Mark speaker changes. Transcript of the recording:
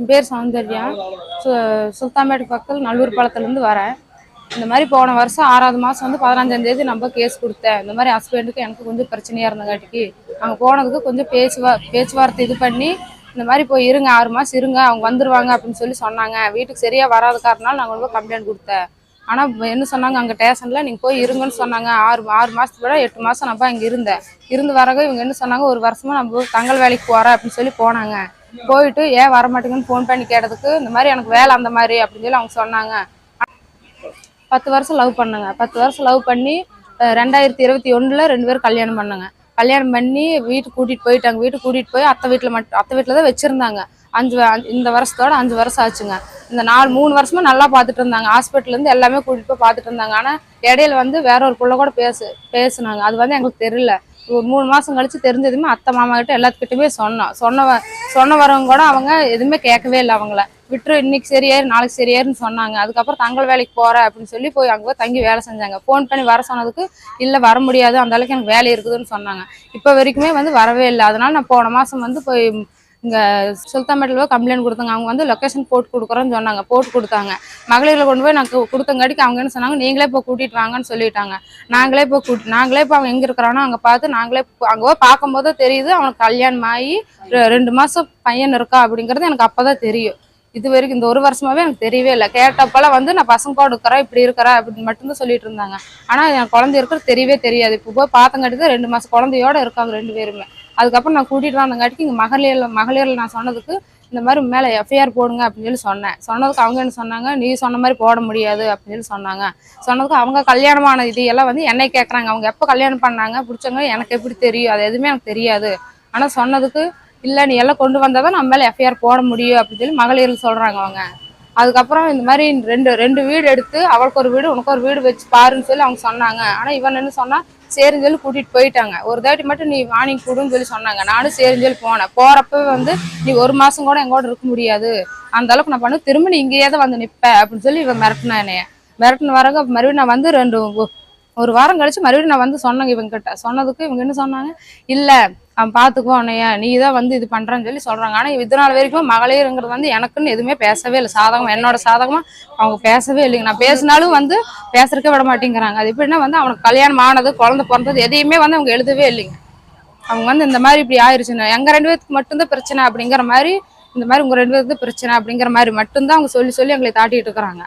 Speaker 1: என் பேர் சௌந்தர்யா. சு சுல்தான்பேட்டை பக்கத்தில் நல்லூர் பாலத்துலேருந்து வரேன். இந்த மாதிரி போன வருஷம் ஆறாவது மாதம் வந்து பதினஞ்சாந்தேதி நம்ம கேஸ் கொடுத்தேன். இந்த மாதிரி ஹஸ்பண்டுக்கு எனக்கு கொஞ்சம் பிரச்சனையாக இருந்தங்காட்டிக்கு அங்கே போனதுக்கு கொஞ்சம் பேச்சுவா பேச்சுவார்த்தை இது பண்ணி இந்த மாதிரி போய் இருங்க ஆறு மாதம் இருங்க அவங்க வந்துடுவாங்க அப்படின்னு சொல்லி சொன்னாங்க. வீட்டுக்கு சரியாக வராத காரணம் நாங்கள் ரொம்ப கம்ப்ளைண்ட் கொடுத்தேன். ஆனால் என்ன சொன்னாங்க அங்கே ஸ்டேஷனில் நீங்கள் போய் இருங்கன்னு சொன்னாங்க. ஆறு ஆறு மாதத்துக்கு விட எட்டு மாதம் நம்ம அங்கே இருந்தேன். இருந்து வரக இவங்க என்ன சொன்னாங்க ஒரு வருஷமாக நம்ம தங்கல் வேலைக்கு போகிறேன் அப்படின்னு சொல்லி போனாங்க. போயிட்டு ஏன் வர மாட்டேங்குன்னு ஃபோன் பண்ணி கேட்டதுக்கு இந்த மாதிரி எனக்கு வேலை அந்த மாதிரி அப்படின்னு சொல்லி அவங்க சொன்னாங்க. பத்து வருஷம் லவ் பண்ணுங்க. பத்து வருஷம் லவ் பண்ணி ரெண்டாயிரத்தி இருபத்தி ஒண்ணுல ரெண்டு பேரும் கல்யாணம் பண்ணாங்க. கல்யாணம் பண்ணி வீட்டுக்கு கூட்டிகிட்டு போயிட்டாங்க. வீட்டுக்கு கூட்டிட்டு போய் அத்தை வீட்டில் மட்டும் அத்தை வீட்டில் தான் வச்சிருந்தாங்க. அஞ்சு இந்த வருஷத்தோட அஞ்சு வருஷம் ஆச்சுங்க. இந்த நாலு மூணு வருஷமா நல்லா பார்த்துட்டு இருந்தாங்க. ஹாஸ்பிட்டல்ல இருந்து எல்லாமே கூட்டிகிட்டு போய் பார்த்துட்டு இருந்தாங்க. ஆனால் இடையில வந்து வேற ஒரு பிள்ளை கூட பேசு பேசுனாங்க. அது வந்து எங்களுக்கு தெரியல. ஒரு மூணு மாசம் கழிச்சு தெரிஞ்சதுமே அத்தை மாமா கிட்ட எல்லாத்துக்கிட்டுமே சொன்னோம் சொன்ன சொன்ன வரவங்க கூட அவங்க எதுவுமே கேட்கவே இல்லை அவங்கள. விட்டுரு இன்னைக்கு சரியாயிரு நாளைக்கு சரியாயிருன்னு சொன்னாங்க. அதுக்கப்புறம் தங்கள் வேலைக்கு போறேன் அப்படின்னு சொல்லி போய் அங்கே போய் தங்கி வேலை செஞ்சாங்க. ஃபோன் பண்ணி வர சொன்னதுக்கு இல்லை வர முடியாது. அந்த அளவுக்கு எனக்கு வேலை இருக்குதுன்னு சொன்னாங்க. இப்போ வரைக்குமே வந்து வரவே இல்லை. அதனால நான் போன மாசம் வந்து போய் இங்கே சுல்தான்பேட்டில் போய் கம்ப்ளைண்ட் கொடுத்தாங்க. அவங்க வந்து லொக்கேஷன் போட்டு கொடுக்குறோன்னு சொன்னாங்க. போட்டு கொடுத்தாங்க. மகளிரில் கொண்டு போய் நாங்கள் கொடுத்தங்காட்டிக்கு அவங்க என்ன சொன்னாங்க? நீங்களே போய் கூட்டிட்டு வாங்கன்னு சொல்லிட்டாங்க. நாங்களே போய் கூட்டி நாங்களே போய் அவங்க எங்கே இருக்கிறானோ அங்கே பார்த்து நாங்களே அங்கே போய் பார்க்கும்போது தெரியுது அவனுக்கு கல்யாணம் ஆகி ரெ- ரெண்டு மாதம் பையன் இருக்கா அப்படிங்கிறது எனக்கு அப்போ தான் தெரியும். இது வரைக்கும் இந்த ஒரு வருஷமாவே எனக்கு தெரியவே இல்லை. கேட்டப்பெல்லாம் வந்து நான் பசங்க கூட இருக்கிறேன் இப்படி இருக்கிறேன் அப்படின்னு மட்டும்தான் சொல்லிட்டு இருந்தாங்க. ஆனால் என் குழந்தை இருக்கிறது தெரியவே தெரியாது. இப்போ போய் பார்த்தங்காட்டி தான் ரெண்டு மாதம் குழந்தையோட இருக்காங்க ரெண்டு பேருமே. அதுக்கப்புறம் நான் கூட்டிகிட்டு வந்தங்காட்டிக்கு இங்கே மகளிரில் மகளிரில் நான் சொன்னதுக்கு இந்த மாதிரி மேலே எஃப்ஐஆர் போடுங்க அப்படின்னு சொல்லி சொன்னேன். சொன்னதுக்கு அவங்க என்ன சொன்னாங்க நீ சொன்ன மாதிரி போட முடியாது அப்படின்னு சொல்லி சொன்னாங்க. சொன்னதுக்கு அவங்க கல்யாணமான இது எல்லாம் வந்து என்னை கேட்குறாங்க அவங்க எப்போ கல்யாணம் பண்ணாங்க பிடிச்சவங்க எனக்கு எப்படி தெரியும்? அது எதுவுமே எனக்கு தெரியாது. ஆனால் சொன்னதுக்கு இல்லை நீ எல்லாம் கொண்டு வந்தால் தான் நம்ம மேலே எஃப்ஐஆர் போட முடியும் அப்படின்னு சொல்லி மகளிரில் சொல்கிறாங்க அவங்க. அதுக்கப்புறம் இந்த மாதிரி ரெண்டு ரெண்டு வீடு எடுத்து அவளுக்கு ஒரு வீடு உனக்கு ஒரு வீடு வச்சு பாருன்னு சொல்லி அவங்க சொன்னாங்க. ஆனால் இவன் என்ன சொன்னால் சரின்னு சொல்லி கூட்டிட்டு போயிட்டாங்க. ஒரு தாட்டி மட்டும் நீ வாணிங் கூடுன்னு சொல்லி சொன்னாங்க. நானும் சரின்னு சொல்லி போனேன். போறப்ப வந்து நீ ஒரு மாசம் கூட எங்கூட இருக்க முடியாது. அந்த அளவுக்கு நான் பண்ண. திரும்ப நீ இங்கேயே தான் வந்து நிப்ப. அப்படின்னு சொல்லி இவன் மிரட்டினா என்னைய மிரட்டின வரங்க மறுபடியும் நான் வந்து ரெண்டு ஒரு வாரம் கழிச்சு மறுபடியும் நான் வந்து சொன்னேங்க இவங்க கிட்ட சொன்னதுக்கு இவங்க என்ன சொன்னாங்க? இல்ல அவன் பாத்துக்குவான் உன்னைய. நீ தான் வந்து இது பண்றன்னு சொல்லி சொல்றாங்க. ஆனா இது நாள் வரைக்கும் மகளிருங்கிறது வந்து எனக்குன்னு எதுவுமே பேசவே இல்லை. சாதகம் என்னோட சாதகமா அவங்க பேசவே இல்லைங்க. நான் பேசினாலும் வந்து பேசுறதுக்கே விட மாட்டேங்கிறாங்க. அது எப்படின்னா வந்து அவனுக்கு கல்யாணம் ஆனது குழந்தை பிறந்தது எதையுமே வந்து அவங்க எழுதவே இல்லைங்க. அவங்க வந்து இந்த மாதிரி இப்படி ஆயிருச்சுன்னு. எங்க ரெண்டு பேருக்கு மட்டும்தான் பிரச்சனை அப்படிங்கிற மாதிரி இந்த மாதிரி உங்க ரெண்டு பேருக்கு பிரச்சனை அப்படிங்கிற மாதிரி மட்டும்தான் அவங்க சொல்லி சொல்லி எங்களை தாட்டிட்டு இருக்கிறாங்க.